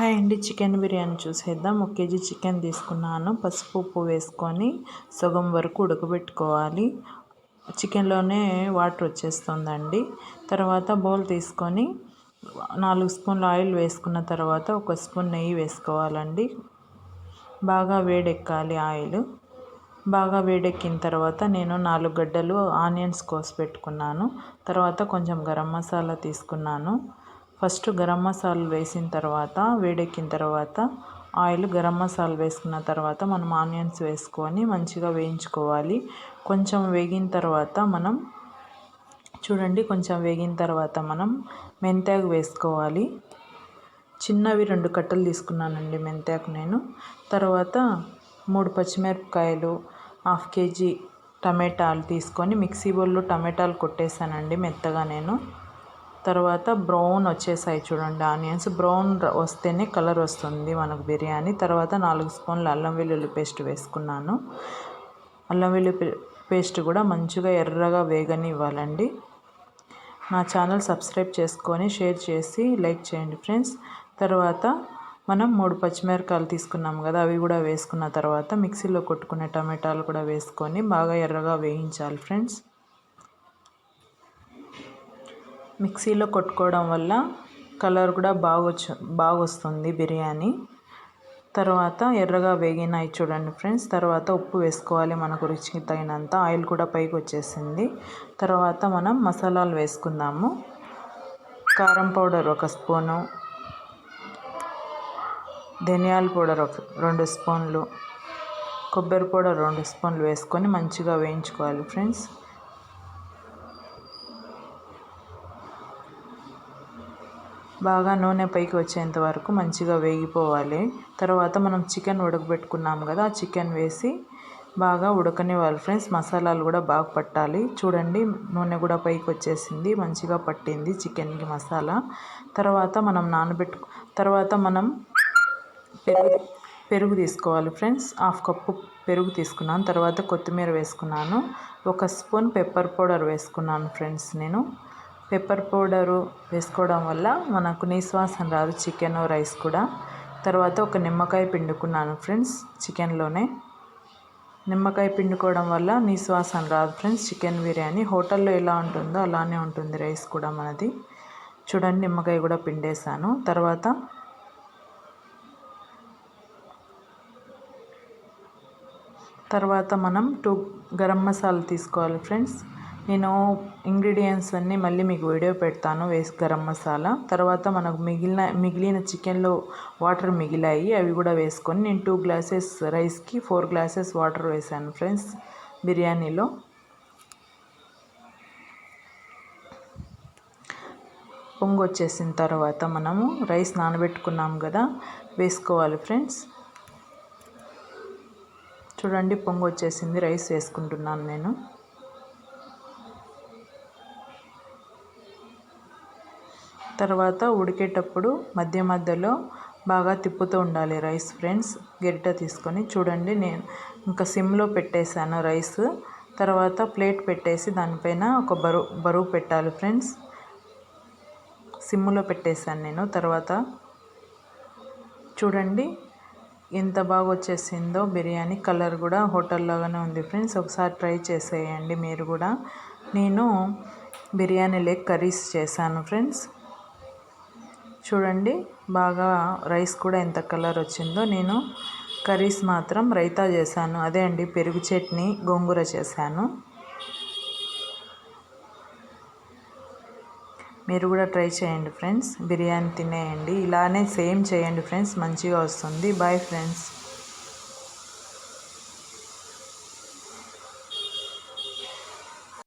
Hi అండి chicken biryani చూసేద్దాం. ఒక కేజీ చికెన్ తీసుకున్నాను. పసుపు ఉప్పు వేసుకొని సగం వరకు ఉడకబెట్టుకోవాలి. చికెన్లోనే వాటర్ వచ్చేస్తుందండి. తర్వాత బౌల్ తీసుకొని నాలుగు స్పూన్ల ఆయిల్ వేసుకున్న తర్వాత ఒక స్పూన్ నెయ్యి వేసుకోవాలండి. బాగా వేడెక్కాలి ఆయిల్. బాగా వేడెక్కిన తర్వాత నేను నాలుగు గడ్డలు ఆనియన్స్ కోసి పెట్టుకున్నాను. తర్వాత కొంచెం గరం మసాలా తీసుకున్నాను. ఫస్ట్ గరం మసాలా వేసిన తర్వాత వేడెక్కిన తర్వాత ఆయిల్ గరం మసాలా వేసుకున్న తర్వాత మనం ఆనియన్స్ వేసుకొని మంచిగా వేయించుకోవాలి. కొంచెం వేగిన తర్వాత మనం చూడండి కొంచెం వేగిన తర్వాత మనం మెంతాకు వేసుకోవాలి. చిన్నవి రెండు కట్టలు తీసుకున్నానండి మెంతాకు నేను. తర్వాత మూడు పచ్చిమిరపకాయలు హాఫ్ కేజీ టమాటాలు తీసుకొని మిక్సీ బౌల్లో టమాటాలు కొట్టేసానండి మెత్తగా నేను. తర్వాత బ్రౌన్ వచ్చేసాయి చూడండి ఆనియన్స్. బ్రౌన్ వస్తేనే కలర్ వస్తుంది మనకు బిర్యానీ. తర్వాత నాలుగు స్పూన్లు అల్లం వెల్లుల్లి పేస్ట్ వేసుకున్నాను. అల్లం వెల్లుల్లి పేస్ట్ కూడా మంచిగా ఎర్రగా వేగనివ్వాలండి. నా ఛానల్ సబ్స్క్రైబ్ చేసుకొని షేర్ చేసి లైక్ చేయండి ఫ్రెండ్స్. తర్వాత మనం మూడు పచ్చిమిరకాయలు తీసుకున్నాం కదా అవి కూడా వేసుకున్న తర్వాత మిక్సీలో కొట్టుకునే టమాటాలు కూడా వేసుకొని బాగా ఎర్రగా వేయించాలి ఫ్రెండ్స్. మిక్సీలో కొట్టుకోవడం వల్ల కలర్ కూడా బాగొచ్చు బాగా వస్తుంది బిర్యానీ. తర్వాత ఎర్రగా వేగినాయి చూడండి ఫ్రెండ్స్. తర్వాత ఉప్పు వేసుకోవాలి మనకు రుచికి తగినంత. ఆయిల్ కూడా పైకి వచ్చేసింది. తర్వాత మనం మసాలాలు వేసుకుందాము. కారం పౌడర్ ఒక స్పూను. ధనియాల పౌడర్ ఒక రెండు స్పూన్లు. కొబ్బరి పౌడర్ రెండు స్పూన్లు వేసుకొని మంచిగా వేయించుకోవాలి ఫ్రెండ్స్. బాగా నూనె పైకి వచ్చేంత వరకు మంచిగా వేగిపోవాలి. తర్వాత మనం చికెన్ ఉడకబెట్టుకున్నాం కదా ఆ చికెన్ వేసి బాగా ఉడకనివ్వాలి. ఫ్రెండ్స్ మసాలాలు కూడా బాగా పట్టాలి. చూడండి నూనె కూడా పైకి వచ్చేసింది మంచిగా పట్టింది చికెన్కి మసాలా. తర్వాత మనం నానబెట్టు తర్వాత మనం పెరుగు పెరుగు తీసుకోవాలి. ఫ్రెండ్స్ హాఫ్ కప్పు పెరుగు తీసుకున్నాను. తర్వాత కొత్తిమీర వేసుకున్నాను. ఒక స్పూన్ పెప్పర్ పౌడర్ వేసుకున్నాను ఫ్రెండ్స్ నేను. పెప్పర్ పౌడరు వేసుకోవడం వల్ల మనకు నిశ్వాసం రాదు చికెన్ రైస్ కూడా. తర్వాత ఒక నిమ్మకాయ పిండుకున్నాను ఫ్రెండ్స్ చికెన్లోనే. నిమ్మకాయ పిండుకోవడం వల్ల నిశ్వాసం రాదు ఫ్రెండ్స్ చికెన్ బిర్యానీ. హోటల్లో ఎలా ఉంటుందో అలానే ఉంటుంది రైస్ కూడా మనది. చూడండి నిమ్మకాయ కూడా పిండేశాను. తర్వాత తర్వాత మనం టూ గరం మసాలా తీసుకోవాలి ఫ్రెండ్స్. నేను ఇంగ్రీడియంట్స్ అన్నీ మళ్ళీ మీకు వీడియో పెడతాను వేసి గరం మసాలా. తర్వాత మనకు మిగిలిన మిగిలిన చికెన్లో వాటర్ మిగిలాయి అవి కూడా వేసుకొని నేను టూ గ్లాసెస్ రైస్కి ఫోర్ గ్లాసెస్ వాటర్ వేసాను ఫ్రెండ్స్ బిర్యానీలో. పొంగు వచ్చేసిన తర్వాత మనము రైస్ నానబెట్టుకున్నాం కదా వేసుకోవాలి ఫ్రెండ్స్ చూడండి పొంగు వచ్చేసింది రైస్ వేసుకుంటున్నాను నేను. తర్వాత ఉడికేటప్పుడు మధ్య మధ్యలో బాగా తిప్పుతూ ఉండాలి రైస్ ఫ్రెండ్స్. గరిటె తీసుకొని చూడండి నేను ఇంకా సిమ్లో పెట్టేశాను రైస్. తర్వాత ప్లేట్ పెట్టేసి దానిపైన ఒక బరువు బరువు పెట్టాలి ఫ్రెండ్స్. సిమ్లో పెట్టేశాను నేను. తర్వాత చూడండి ఎంత బాగా వచ్చేసిందో బిర్యానీ కలర్ కూడా హోటల్లోగానే ఉంది ఫ్రెండ్స్. ఒకసారి ట్రై చేసేయండి మీరు కూడా. నేను బిర్యానీ లేక్ కర్రీస్ చేశాను ఫ్రెండ్స్. చూడండి బాగా రైస్ కూడా ఎంత కలర్ వచ్చిందో. నేను కర్రీస్ మాత్రం రైతా చేశాను. అదే అండి పెరుగు చట్నీ గోంగూర చేశాను. మీరు కూడా ట్రై చేయండి ఫ్రెండ్స్. బిర్యానీ తినేయండి. ఇలానే సేమ్ చేయండి ఫ్రెండ్స్. మంచిగా వస్తుంది. Bye friends.